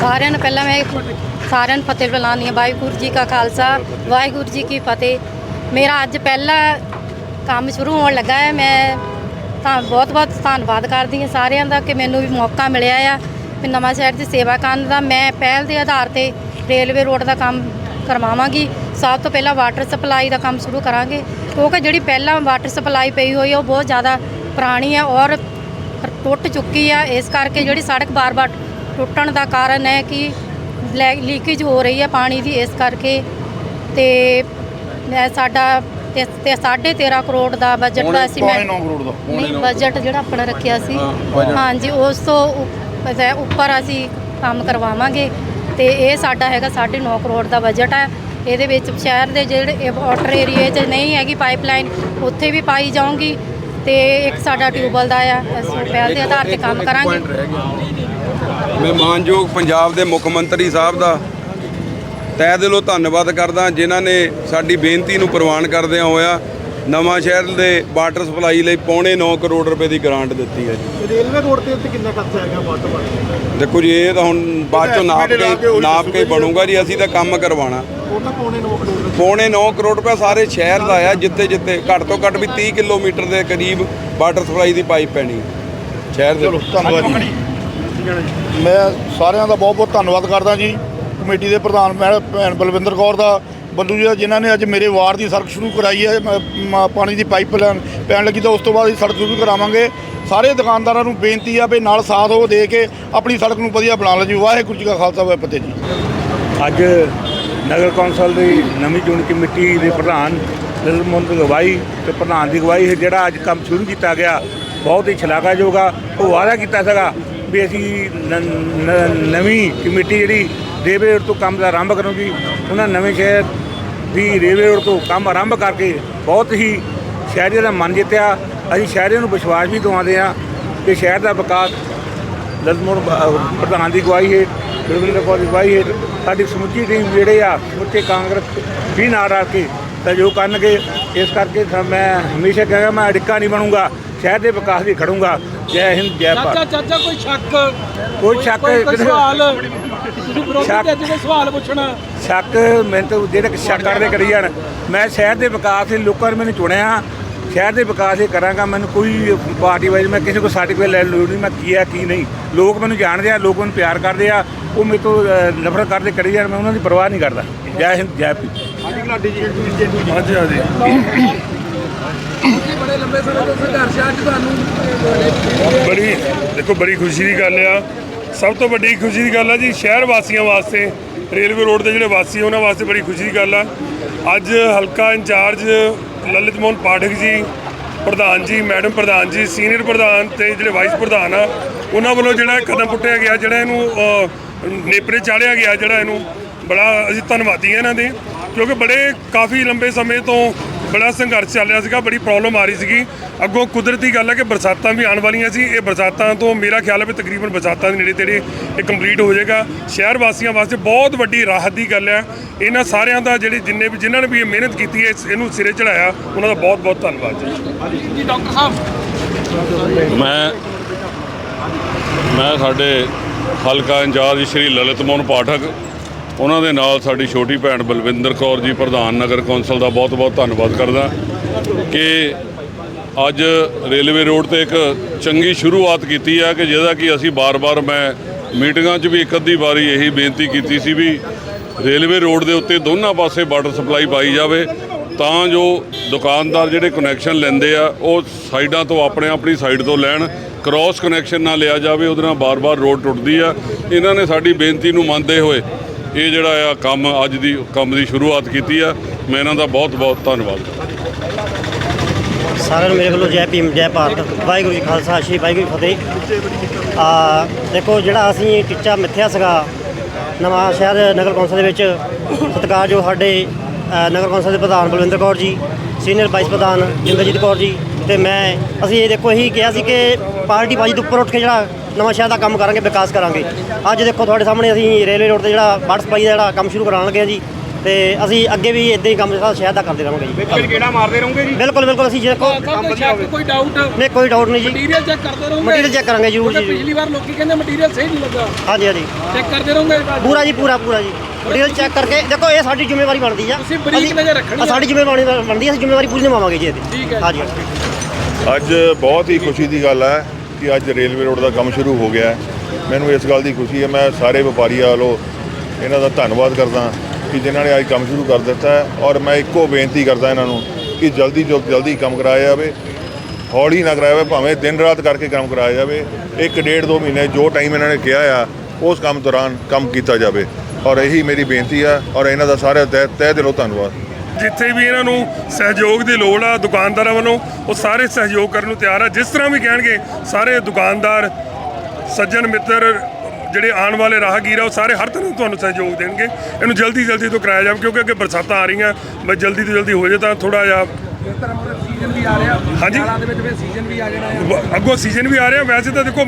ਸਾਰਿਆਂ ਨੂੰ ਪਹਿਲਾਂ ਮੈਂ ਸਾਰਿਆਂ ਨੂੰ ਫਤਿਹ ਬੁਲਾਉਂਦੀ ਹਾਂ। ਵਾਹਿਗੁਰੂ ਜੀ ਕਾ ਖਾਲਸਾ, ਵਾਹਿਗੁਰੂ ਜੀ ਕੀ ਫਤਿਹ। ਮੇਰਾ ਅੱਜ ਪਹਿਲਾ ਕੰਮ ਸ਼ੁਰੂ ਹੋਣ ਲੱਗਾ ਹੈ। ਮੈਂ ਤਾਂ ਬਹੁਤ ਬਹੁਤ ਧੰਨਵਾਦ ਕਰਦੀ ਹਾਂ ਸਾਰਿਆਂ ਦਾ ਕਿ ਮੈਨੂੰ ਵੀ ਮੌਕਾ ਮਿਲਿਆ ਆ। ਵੀ ਨਵਾਂ ਸ਼ਹਿਰ ਦੀ ਸੇਵਾ ਕਰਨ ਦਾ। ਮੈਂ ਪਹਿਲ ਦੇ ਆਧਾਰ ਤੇ ਰੇਲਵੇ ਰੋਡ ਦਾ ਕੰਮ ਕਰਵਾਵਾਂਗੀ। ਸਭ ਤੋਂ ਪਹਿਲਾਂ ਵਾਟਰ ਸਪਲਾਈ ਦਾ ਕੰਮ ਸ਼ੁਰੂ ਕਰਾਂਗੇ। ਕਿਉਂਕਿ ਜਿਹੜੀ ਪਹਿਲਾਂ ਵਾਟਰ ਸਪਲਾਈ ਪਈ ਹੋਈ ਹੈ ਉਹ ਬਹੁਤ ਜ਼ਿਆਦਾ ਪੁਰਾਣੀ ਹੈ ਔਰ ਟੁੱਟ ਚੁੱਕੀ ਆ। ਇਸ ਕਰਕੇ ਜਿਹੜੀ ਸੜਕ ਬਾਰ-ਬਾਰ ਟੁੱਟਣ ਦਾ ਕਾਰਨ ਹੈ ਕਿ ਲੀਕੇਜ ਹੋ ਰਹੀ ਹੈ ਪਾਣੀ ਦੀ ਇਸ ਕਰਕੇ ਤੇ ਸਾਡਾ ਤੇ ਤੇ 13.5 ਕਰੋੜ ਦਾ ਬਜਟ ਦਾ ਸੀ ਮੈਂ 9 ਕਰੋੜ ਦਾ ਨਹੀਂ ਬਜਟ ਜਿਹੜਾ ਆਪਣਾ ਰੱਖਿਆ ਸੀ। ਹਾਂਜੀ ਉਸ ਤੋਂ ਉੱਪਰ ਅਸੀਂ ਕੰਮ ਕਰਵਾਵਾਂਗੇ ਤੇ ਇਹ ਸਾਡਾ ਹੈਗਾ 9.5 ਕਰੋੜ ਦਾ ਬਜਟ ਹੈ ਇਹਦੇ ਵਿੱਚ ਸ਼ਹਿਰ ਦੇ ਜਿਹੜੇ ਵਾਟਰ ਏਰੀਏ 'ਚ ਨਹੀਂ ਹੈਗੀ ਪਾਈਪਲਾਈਨ ਉੱਥੇ ਵੀ ਪਾਈ ਜਾਊਗੀ ਤੇ ਇੱਕ ਸਾਡਾ ਟਿਊਬਵੈਲ ਦਾ ਆ ਅਸੀਂ ਪਹਿਲ ਦੇ ਆਧਾਰ ਤੇ ਕੰਮ ਕਰਾਂਗੇ। ਮੈਂ ਮਾਨਯੋਗ ਪੰਜਾਬ ਦੇ ਮੁੱਖ ਮੰਤਰੀ ਸਾਹਿਬ ਦਾ ਤਹਿ ਦਿਲੋਂ ਧੰਨਵਾਦ ਕਰਦਾ ਜਿਨ੍ਹਾਂ ਨੇ ਸਾਡੀ ਬੇਨਤੀ ਨੂੰ ਪ੍ਰਵਾਨ ਕਰਦਿਆਂ ਹੋਇਆ ਨਵਾਂ ਸ਼ਹਿਰ ਦੇ ਵਾਟਰ ਸਪਲਾਈ ਲਈ ਪੌਣੇ 9 ਕਰੋੜ ਰੁਪਏ ਦੀ ਗ੍ਰਾਂਟ ਦਿੱਤੀ ਹੈ ਜੀ। ਰੇਲਵੇ ਰੋਡ ਤੇ ਉੱਤੇ ਕਿੰਨਾ ਖਰਚਾ ਹੈਗਾ ਵਾਟਰ ਪਾਣੀ ਦੇਖੋ ਜੀ ਇਹ ਤਾਂ ਹੁਣ ਬਾਅਦ ਚੋਂ ਨਾਪ ਕੇ ਨਾਪ ਕੇ। ਬਣੂਗਾ ਜੀ ਅਸੀਂ ਤਾਂ ਕੰਮ ਕਰਵਾਉਣਾ। ਉਹਨਾਂ ਪੌਣੇ 9 ਕਰੋੜ ਦਾ ਪੌਣੇ 9 ਕਰੋੜ ਰੁਪਏ ਸਾਰੇ ਸ਼ਹਿਰ ਦਾ ਆ ਜਿੱਥੇ ਜਿੱਥੇ ਘੱਟ ਤੋਂ ਘੱਟ ਵੀ 30 ਕਿਲੋਮੀਟਰ ਦੇ ਕਰੀਬ ਵਾਟਰ ਸਪਲਾਈ ਦੀ ਪਾਈਪ ਪੈਣੀ ਹੈ। ਸ਼ਹਿਰ ਦੇ ਚਲੋ ਧੰਨਵਾਦ ਜੀ। ਮੈਂ ਸਾਰਿਆਂ ਦਾ ਬਹੁਤ ਬਹੁਤ ਧੰਨਵਾਦ ਕਰਦਾ ਜੀ। ਕਮੇਟੀ ਦੇ ਪ੍ਰਧਾਨ ਮੈਡਮ ਭੈਣ ਬਲਵਿੰਦਰ ਕੌਰ ਦਾ ਬੱਲੂ ਜੀ ਦਾ, ਜਿਨ੍ਹਾਂ ਨੇ ਅੱਜ ਮੇਰੇ ਵਾਰਡ ਦੀ ਸੜਕ ਸ਼ੁਰੂ ਕਰਾਈ ਹੈ ਮ- ਮ- ਪਾਣੀ ਦੀ ਪਾਈਪ ਲਾਈਨ ਪੈਣ ਲੱਗੀ ਤਾਂ ਉਸ ਤੋਂ ਬਾਅਦ ਅਸੀਂ ਸੜਕ ਸ਼ੁਰੂ ਕਰਾਵਾਂਗੇ। ਸਾਰੇ ਦੁਕਾਨਦਾਰਾਂ ਨੂੰ ਬੇਨਤੀ ਆ ਵੀ ਨਾਲ ਸਾਥ ਉਹ ਦੇ ਕੇ ਆਪਣੀ ਸੜਕ ਨੂੰ ਵਧੀਆ ਬਣਾ ਲਓ ਜੀ। ਵਾਹਿਗੁਰੂ ਜੀ ਕਾ ਖਾਲਸਾ ਵਾਹਿਗੁਰੂ ਫਤਿਹ ਜੀ। ਅੱਜ ਨਗਰ ਕੌਂਸਲ ਦੀ ਨਵੀਂ ਚੁਣੀ ਕਮੇਟੀ ਦੇ ਪ੍ਰਧਾਨ ਲਲਮੋਹਨ ਦੀ ਅਗਵਾਈ ਤੇ ਪ੍ਰਧਾਨ ਦੀ ਅਗਵਾਈ ਹੇਠ ਜਿਹੜਾ ਅੱਜ ਕੰਮ ਸ਼ੁਰੂ ਕੀਤਾ ਗਿਆ ਬਹੁਤ ਹੀ ਸ਼ਲਾਘਾਯੋਗ ਆ ਉਹ ਵਾਅਦਾ ਕੀਤਾ ਸੀਗਾ। ਵੀ ਅਸੀਂ ਨ- ਨਵੀਂ ਕਮੇਟੀ ਜਿਹੜੀ ਰੇਲਵੇ ਰੋਡ ਤੋਂ ਕੰਮ ਦਾ ਆਰੰਭ ਕਰੂਗੀ, ਉਹਨਾਂ ਨਵੇਂ ਸ਼ਹਿਰ ਦੀ ਰੇਲਵੇ ਰੋਡ ਤੋਂ ਕੰਮ ਆਰੰਭ ਕਰਕੇ ਬਹੁਤ ਹੀ ਸ਼ਹਿਰੀਆਂ ਦਾ ਮਨ ਜਿੱਤਿਆ। ਅਸੀਂ ਸ਼ਹਿਰੀਆਂ ਨੂੰ ਵਿਸ਼ਵਾਸ ਵੀ ਦਿਵਾਉਂਦੇ ਆ ਕਿ ਸ਼ਹਿਰ ਦਾ ਵਿਕਾਸ ਲਲਮੋਹਨ ਬ- ਪ੍ਰਧਾਨ ਦੀ ਅਗਵਾਈ ਹੇਠ, ਗੁਰਵਿੰਦਰ ਕੌਰ ਦੀ ਅਗਵਾਈ ਹੇਠ, ਸਾਡੀ ਸਮੁੱਚੀ ਟੀਮ ਜਿਹੜੇ ਆ, ਸਮੁੱਚੇ ਕਾਂਗਰਸ ਵੀ ਨਾਲ ਰਲ ਕੇ ਸਹਿਯੋਗ ਕਰਨਗੇ। ਇਸ ਕਰਕੇ ਮੈਂ ਹਮੇਸ਼ਾ ਕਹਾਂਗਾ ਮੈਂ ਅੜਿੱਕਾ ਨਹੀਂ ਬਣੂੰਗਾ, ਸ਼ਹਿਰ ਦੇ ਵਿਕਾਸ ਲਈ ਖੜੂੰਗਾ। ਜੈ ਹਿੰਦ ਜੈ ਚਾਚਾ ਭਾਰਤ। ਚਾਚਾ ਕੋਈ ਸ਼ੱਕ? ਕੋਈ ਸ਼ੱਕ ਕੋਈ ਕਿਸੇ- ਸਵਾਲ? ਤੁਸੀਂ ਵਿਰੋਧੀ ਸ਼ੱਕ- ਤੇ ਅੱਜ ਕੋਈ ਸਵਾਲ ਪੁੱਛਣਾ। ਸ਼ੱਕ ਮੈਨੂੰ ਤਾਂ ਜਿਹੜੇ ਸ਼ੱਕ ਕਰਦੇ ਕਰੀ ਜਾਣ। ਮੈਂ ਸ਼ਹਿਰ ਦੇ ਵਿਕਾਸ ਲਈ ਲੋਕਾਂ ਨੇ ਮੈਨੂੰ ਚੁਣਿਆ। ਸ਼ਹਿਰ ਦੇ ਵਿਕਾਸ ਲਈ ਕਰਾਂਗਾ। ਮੈਨੂੰ ਕੋਈ ਪਾਰਟੀ ਵਾਈਜ਼ ਮੈਂ ਕਿਸੇ ਕੋ ਸਰਟੀਫਿਕੇਟ ਲੈਣ ਲੋੜ ਨਹੀਂ। ਮੈਂ ਕੀ ਆ ਕੀ ਨਹੀਂ? ਲੋਕ ਮੈਨੂੰ ਜਾਣਦੇ ਆ ਲੋਕ ਮੈਨੂੰ ਪਿਆਰ ਕਰਦੇ ਆ। ਉਹ ਮੇਰੇ ਤੋਂ ਅ, ਨਫ਼ਰਤ ਕਰਦੇ ਕਰੀ ਜਾਣ। ਮੈਂ ਉਹਨਾਂ ਦੀ ਪਰਵਾਹ ਨਹੀਂ ਕਰਦਾ। ਜੈ ਹਿੰਦ ਜੈ ਪੀ ਹਾਂਜੀ। ਹਾਂਜੀ। ਬੜੇ ਲੰਬੇ ਸਮੇਂ ਤੋਂ ਸੰਘਰਸ਼ ਅੱਜ ਤੁਹਾਨੂੰ ਬੜੀ ਦੇਖੋ, ਬੜੀ ਖੁਸ਼ੀ ਦੀ ਗੱਲ ਆ। ਸਭ ਤੋਂ ਵੱਡੀ ਖੁਸ਼ੀ ਦੀ ਗੱਲ ਆ ਜੀ, ਸ਼ਹਿਰ ਵਾਸੀਆਂ ਵਾਸਤੇ, ਰੇਲਵੇ ਰੋਡ ਦੇ ਜਿਹੜੇ ਵਾਸੀ ਉਹਨਾਂ ਵਾਸਤੇ ਬੜੀ ਖੁਸ਼ੀ ਦੀ ਗੱਲ ਆ। ਅੱਜ ਹਲਕਾ ਇੰਚਾਰਜ ਲਲਿਤ ਮੋਹਨ ਪਾਠਕ ਜੀ, ਪ੍ਰਧਾਨ ਜੀ, ਮੈਡਮ ਪ੍ਰਧਾਨ ਜੀ, ਸੀਨੀਅਰ ਪ੍ਰਧਾਨ ਤੇ ਜਿਹੜੇ ਵਾਈਸ ਪ੍ਰਧਾਨ ਆ, ਉਹਨਾਂ ਵੱਲੋਂ ਜਿਹੜਾ ਕਦਮ ਪੁੱਟਿਆ ਗਿਆ, ਜਿਹੜਾ ਇਹਨੂੰ ਨੇਪਰੇ ਚਾੜਿਆ ਗਿਆ, ਜਿਹੜਾ ਇਹਨੂੰ ਬੜਾ ਅਸੀਂ ਧੰਨਵਾਦੀ ਹਾਂ ਇਹਨਾਂ ਦੇ, ਕਿਉਂਕਿ ਬੜੇ ਕਾਫੀ ਲੰਬੇ ਸਮੇਂ ਤੋਂ ਬੜਾ ਸੰਘਰਸ਼ ਚੱਲ ਰਿਹਾ ਸੀਗਾ ਬੜੀ ਪ੍ਰੋਬਲਮ ਆ ਰਹੀ ਸੀਗੀ। ਅੱਗੋਂ ਕੁਦਰਤੀ ਗੱਲ ਹੈ ਕਿ ਬਰਸਾਤਾਂ ਵੀ ਆਉਣ ਵਾਲੀਆਂ ਸੀ। ਇਹ ਬਰਸਾਤਾਂ ਤੋਂ ਮੇਰਾ ਖਿਆਲ ਹੈ ਵੀ ਤਕਰੀਬਨ ਬਰਸਾਤਾਂ ਦੇ ਨੇੜੇ ਤੇੜੇ ਇਹ ਕੰਪਲੀਟ ਹੋ ਜਾਏਗਾ। ਸ਼ਹਿਰ ਵਾਸੀਆਂ ਵਾਸਤੇ ਬਹੁਤ ਵੱਡੀ ਰਾਹਤ ਦੀ ਗੱਲ ਹੈ ਇਹਨਾਂ ਸਾਰਿਆਂ ਦਾ ਜਿਹੜੇ ਜਿੰਨੇ ਵੀ ਜਿਨ੍ਹਾਂ ਨੇ ਵੀ ਇਹ ਮਿਹਨਤ ਕੀਤੀ ਹੈ ਇਹਨੂੰ ਸਿਰੇ ਚੜਾਇਆ ਉਹਨਾਂ ਦਾ ਬਹੁਤ ਬਹੁਤ ਧੰਨਵਾਦ ਜੀ। ਜੀ ਡਾਕਟਰ ਸਾਹਿਬ। ਮੈਂ ਮੈਂ ਸਾਡੇ ਹਲਕਾ ਇੰਚਾਰਜ ਸ਼੍ਰੀ ਲਲਿਤ ਮੋਹਨ ਪਾਠਕ ਉਹਨਾਂ ਦੇ ਨਾਲ ਸਾਡੀ ਛੋਟੀ ਭੈਣ ਬਲਵਿੰਦਰ ਕੌਰ ਜੀ, ਪ੍ਰਧਾਨ ਨਗਰ ਕੌਂਸਲ ਦਾ ਬਹੁਤ-ਬਹੁਤ ਧੰਨਵਾਦ ਕਰਦਾ ਕਿ ਅੱਜ ਰੇਲਵੇ ਰੋਡ ਤੇ ਇੱਕ ਚੰਗੀ ਸ਼ੁਰੂਆਤ ਕੀਤੀ ਆ ਕਿ ਜਿਹਦਾ ਕਿ ਅਸੀਂ ਬਾਰ-ਬਾਰ ਮੈਂ ਮੀਟਿੰਗਾਂ 'ਚ ਵੀ ਇੱਕ ਅੱਧੀ ਵਾਰੀ ਇਹੀ ਬੇਨਤੀ ਕੀਤੀ ਸੀ ਵੀ ਰੇਲਵੇ ਰੋਡ ਦੇ ਉੱਤੇ ਦੋਨਾਂ ਪਾਸੇ ਵਾਟਰ ਸਪਲਾਈ ਪਾਈ ਜਾਵੇ, ਤਾਂ ਜੋ ਦੁਕਾਨਦਾਰ ਜਿਹੜੇ ਕਨੈਕਸ਼ਨ ਲੈਂਦੇ ਆ, ਉਹ ਸਾਈਡਾਂ ਤੋਂ ਆਪਣੇ ਆਪਣੀ ਸਾਈਡ ਤੋਂ ਲੈਣ ਕ੍ਰਾਸ ਕਨੈਕਸ਼ਨ ਨਾ ਲਿਆ ਜਾਵੇ, ਉਹਦੇ ਨਾਲ ਬਾਰ-ਬਾਰ ਰੋਡ ਟੁੱਟਦੀ ਆ। ਇਹਨਾਂ ਨੇ ਸਾਡੀ ਬੇਨਤੀ ਨੂੰ ਮੰਨਦੇ ਹੋਏ ਇਹ ਜਿਹੜਾ ਆ ਕੰਮ ਅੱਜ ਦੀ ਕੰਮ ਦੀ ਸ਼ੁਰੂਆਤ ਕੀਤੀ ਆ, ਮੈਂ ਇਹਨਾਂ ਦਾ ਬਹੁਤ-ਬਹੁਤ ਧੰਨਵਾਦ ਸਾਰਿਆਂ ਨੂੰ ਮੇਰੇ ਵੱਲੋਂ ਜੈ ਭੀਮ, ਜੈ ਭਾਰਤ। ਵਾਹਿਗੁਰੂ ਜੀ ਖਾਲਸਾ, ਸ਼੍ਰੀ ਵਾਹਿਗੁਰੂ ਜੀ ਫਤਿਹ। ਆ, ਦੇਖੋ ਜਿਹੜਾ ਅਸੀਂ ਟੀਚਾ ਮਿੱਥਿਆ ਸੀਗਾ, ਨਵਾਂ ਸ਼ਹਿਰ ਨਗਰ ਕੌਂਸਲ ਦੇ ਵਿੱਚ, ਸਤਿਕਾਰ ਜੋ ਸਾਡੇ ਨਗਰ ਕੌਂਸਲ ਦੇ ਪ੍ਰਧਾਨ ਬਲਵਿੰਦਰ ਕੌਰ ਜੀ, ਸੀਨੀਅਰ ਵਾਈਸ ਪ੍ਰਧਾਨ ਜਿੰਦਰਜੀਤ ਕੌਰ ਜੀ ਤੇ ਮੈਂ, ਅਸੀਂ ਇਹ ਦੇਖੋ ਇਹੀ ਕਿਹਾ ਸੀ ਕਿ ਪਾਰਟੀ ਬਾਜੀ ਤੋਂ ਉੱਪਰ ਉੱਠ ਕੇ ਜਿਹੜਾ ਨਵਾਂ ਸ਼ਹਿਰ ਦਾ ਕੰਮ ਕਰਾਂਗੇ, ਵਿਕਾਸ ਕਰਾਂਗੇ। ਅੱਜ ਦੇਖੋ ਤੁਹਾਡੇ ਸਾਹਮਣੇ ਅਸੀਂ ਰੇਲਵੇ ਰੋਡ ਤੇ ਜਿਹੜਾ ਵਾਟਰ ਸਪਲਾਈ ਦਾ ਜਿਹੜਾ ਕੰਮ ਸ਼ੁਰੂ ਕਰਾਉਣ ਲੱਗੇ ਹਾਂ ਜੀ। ਤੇ ਅਸੀਂ ਅੱਗੇ ਵੀ ਇਦਾਂ ਹੀ ਕੰਮ ਜਿਹੜਾ ਸ਼ਹਿਰ ਦਾ ਕਰਦੇ ਰਹਾਂਗੇ ਜੀ। ਬਿਲਕੁਲ ਕਿਹੜਾ ਮਾਰਦੇ ਰਹੋਗੇ ਜੀ? ਬਿਲਕੁਲ ਬਿਲਕੁਲ ਅਸੀਂ ਦੇਖੋ ਕੋਈ ਸ਼ੱਕ ਕੋਈ ਡਾਊਟ ਨਹੀਂ ਕੋਈ ਡਾਊਟ ਨਹੀਂ ਜੀ। ਮਟੀਰੀਅਲ ਚੈੱਕ ਕਰਦੇ ਰਹੋਗੇ। ਮਟੀਰੀਅਲ ਚੈੱਕ ਕਰਾਂਗੇ ਜ਼ਰੂਰ ਜੀ। ਪਿਛਲੀ ਵਾਰ ਲੋਕੀ ਕਹਿੰਦੇ ਮਟੀਰੀਅਲ ਸਹੀ ਨਹੀਂ ਲੱਗਾ। ਹਾਂਜੀ ਹਾਂਜੀ। ਚੈੱਕ ਕਰਦੇ ਰਹੋਗੇ ਪੂਰਾ ਜੀ ਪੂਰਾ ਪੂਰਾ ਜੀ। ਮਟੀਰੀਅਲ ਚੈੱਕ ਕਰਕੇ ਦੇਖੋ ਇਹ ਸਾਡੀ ਜ਼ਿੰਮੇਵਾਰੀ ਬਣਦੀ ਆ। ਤੁਸੀਂ ਬਰੀਕ ਨਜ਼ਰ ਰੱਖਣੀ ਆ, ਸਾਡੀ ਜ਼ਿੰਮੇਵਾਰੀ ਬਣਦੀ ਆ ਅਸੀਂ ਜ਼ਿੰਮੇਵਾਰੀ ਪੂਰੀ ਨਿਭਾਵਾਂਗੇ ਜੀ ਇਹਦੀ। ਠੀਕ ਹੈ। ਹਾਂਜੀ ਅੱਜ ਬਹੁਤ ਹੀ ਖੁਸ਼ੀ ਦੀ ਗੱਲ ਹੈ ਕਿ ਅੱਜ ਰੇਲਵੇ ਰੋਡ ਦਾ ਕੰਮ ਸ਼ੁਰੂ ਹੋ ਗਿਆ ਮੈਨੂੰ ਇਸ ਗੱਲ ਦੀ ਖੁਸ਼ੀ ਹੈ ਮੈਂ ਸਾਰੇ ਵਪਾਰੀਆਂ ਵੱਲੋਂ ਇਹਨਾਂ ਦਾ ਧੰਨਵਾਦ ਕਰਦਾ ਕਿ ਜਿਨ੍ਹਾਂ ਨੇ ਅੱਜ ਕੰਮ ਸ਼ੁਰੂ ਕਰ ਦਿੱਤਾ ਹੈ ਔਰ ਮੈਂ ਇੱਕੋ ਬੇਨਤੀ ਕਰਦਾ ਇਹਨਾਂ ਨੂੰ ਕਿ ਜਲਦੀ ਤੋਂ ਜਲਦੀ ਕੰਮ ਕਰਾਇਆ ਜਾਵੇ, ਹੌਲੀ ਨਾ ਕਰਾਇਆ ਜਾਵੇ, ਭਾਵੇਂ ਦਿਨ ਰਾਤ ਕਰਕੇ ਕੰਮ ਕਰਾਇਆ ਜਾਵੇ, ਇੱਕ ਡੇਢ ਦੋ ਮਹੀਨੇ ਜੋ ਟਾਈਮ ਇਹਨਾਂ ਨੇ ਕਿਹਾ ਆ, ਉਸ ਕੰਮ ਦੌਰਾਨ ਕੰਮ ਕੀਤਾ ਜਾਵੇ। ਔਰ ਇਹੀ ਮੇਰੀ ਬੇਨਤੀ ਆ ਔਰ ਇਹਨਾਂ ਦਾ ਸਾਰਿਆਂ ਤਹਿ- ਤਹਿ ਦਿਲੋਂ ਧੰਨਵਾਦ। ਜਿੱਥੇ ਵੀ ਇਹਨਾਂ ਨੂੰ ਸਹਿਯੋਗ ਦੀ ਲੋੜ ਆ, ਦੁਕਾਨਦਾਰਾਂ ਵੱਲੋਂ, ਉਹ ਸਾਰੇ ਸਹਿਯੋਗ ਕਰਨ ਨੂੰ ਤਿਆਰ ਆ। ਜਿਸ ਤਰ੍ਹਾਂ ਵੀ ਕਹਿਣਗੇ, ਸਾਰੇ ਦੁਕਾਨਦਾਰ, ਸੱਜਣ ਮਿੱਤਰ ਜਿਹੜੇ ਆਉਣ ਵਾਲੇ ਰਾਹਗੀਰ ਆ, ਉਹ ਸਾਰੇ ਹਰ ਤਰ੍ਹਾਂ ਤੁਹਾਨੂੰ ਸਹਿਯੋਗ ਦੇਣਗੇ। ਇਹਨੂੰ ਜਲਦੀ ਜਲਦੀ ਤੋਂ ਕਰਾਇਆ ਜਾਵੇ, ਕਿਉਂਕਿ ਅੱਗੇ ਬਰਸਾਤਾਂ ਆ ਰਹੀਆਂ ਬਸ ਜਲਦੀ ਤੋਂ ਜਲਦੀ ਹੋ ਜਾਏ ਤਾਂ ਥੋੜਾ ਜਿਹਾ ਸੀਜ਼ਨ ਵੀ ਆ ਰਿਹਾ। ਹਾਂਜੀ। ਸਾਲਾਂ ਦੇ ਵਿੱਚ ਫਿਰ ਸੀਜ਼ਨ ਵੀ ਆ ਜਾਣਾ ਹੈ। ਵ- ਅੱਗੋਂ ਸੀਜ਼ਨ ਵੀ ਆ ਰਿਹਾ। ਵੈਸੇ ਤਾਂ ਦੇਖੋ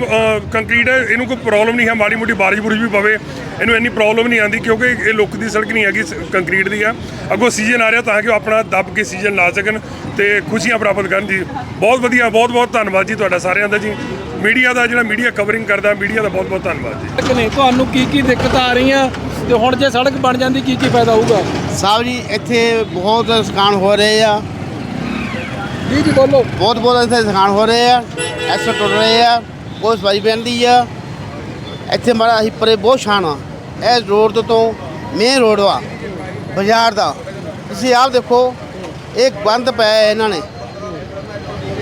ਕੰਕਰੀਟ ਹੈ ਇਹਨੂੰ ਕੋਈ ਪ੍ਰੋਬਲਮ ਨਹੀਂ ਹੈ। ਮਾੜੀ ਮੋਟੀ ਬਾਰਿਸ਼ ਬੁਰਿਸ਼ ਵੀ ਪਵੇ। ਇਹਨੂੰ ਇੰਨੀ ਪ੍ਰੋਬਲਮ ਨਹੀਂ ਆਉਂਦੀ ਕਿਉਂਕਿ ਇਹ ਲੁੱਕ ਦੀ ਸੜਕ ਨਹੀਂ ਹੈਗੀ ਕੰਕਰੀਟ ਦੀ ਆ। ਅੱਗੋਂ ਸੀਜ਼ਨ ਆ ਰਿਹਾ ਤਾਂ ਕਿ ਉਹ ਆਪਣਾ ਦੱਬ ਕੇ ਸੀਜ਼ਨ ਲਾ ਸਕਣ ਤੇ ਖੁਸ਼ੀਆਂ ਪ੍ਰਾਪਤ ਕਰਨ ਜੀ। ਬਹੁਤ ਵਧੀਆ ਬਹੁਤ ਬਹੁਤ ਧੰਨਵਾਦ ਜੀ ਤੁਹਾਡਾ ਸਾਰਿਆਂ ਦਾ ਜੀ। ਮੀਡੀਆ ਦਾ ਜਿਹੜਾ ਮੀਡੀਆ ਕਵਰਿੰਗ ਕਰਦਾ ਮੀਡੀਆ ਦਾ ਬਹੁਤ ਬਹੁਤ ਧੰਨਵਾਦ ਜੀ। ਕਿ ਨਹੀਂ ਤੁਹਾਨੂੰ ਕੀ ਕੀ ਦਿੱਕਤਾਂ ਆ ਰਹੀਆਂ ਤੇ ਹੁਣ ਜੇ ਸੜਕ ਬਣ ਜਾਂਦੀ ਕੀ ਕੀ ਫਾਇਦਾ ਹੋਊਗਾ? ਸਾਹਿਬ ਜੀ ਇੱਥੇ ਬਹੁਤ ਨੁਕਸਾਨ ਹੋ ਰਹੇ ਆ। ਜੀ ਜੀ ਬੋਲੋ। ਬਹੁਤ ਬਹੁਤ ਇੱਥੇ ਨੁਕਸਾਨ ਹੋ ਰਹੇ ਆ ਐਸੇ ਟੁੱਟ ਰਹੇ ਆ ਬਹੁਤ ਸਵਾਰੀ ਪੈਂਦੀ ਆ। ਇੱਥੇ ਮਾਰਾ ਅਸੀਂ ਪਰੇ ਬਹੁਤ ਸ਼ਾਨ ਆ। ਇਹ ਰੋਡ ਤੋਂ ਮੇਨ ਰੋਡ ਵਾ ਬਾਜ਼ਾਰ ਦਾ। ਤੁਸੀਂ ਆਪ ਦੇਖੋ ਇਹ ਬੰਦ ਪਿਆ ਇਹਨਾਂ ਨੇ।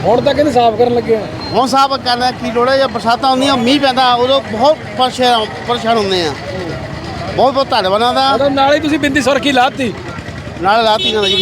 ਹੁਣ ਤਾਂ ਕਹਿੰਦੇ ਸਾਫ਼ ਕਰਨ ਲੱਗੇ ਆ। ਹੁਣ ਸਾਹਿਬ ਕਰਨਾ ਕੀ ਲੋੜ ਹੈ? ਜਾਂ ਬਰਸਾਤਾਂ ਹੁੰਦੀਆਂ ਮੀਂਹ ਪੈਂਦਾ ਉਦੋਂ ਬਹੁਤ ਪਰੇਸ਼ਾਨ ਪਰੇਸ਼ਾਨ ਹੁੰਦੇ ਆ। ਬਹੁਤ ਬਹੁਤ ਧੰਨਵਾਦ ਦਾ। ਨਾਲ ਹੀ ਤੁਸੀਂ ਬਿੰਦੀ ਸੁਰਖੀ ਲਾਤੀ। ਨਾਲ ਲਾਤੀ ਨਾਲ ਜੀ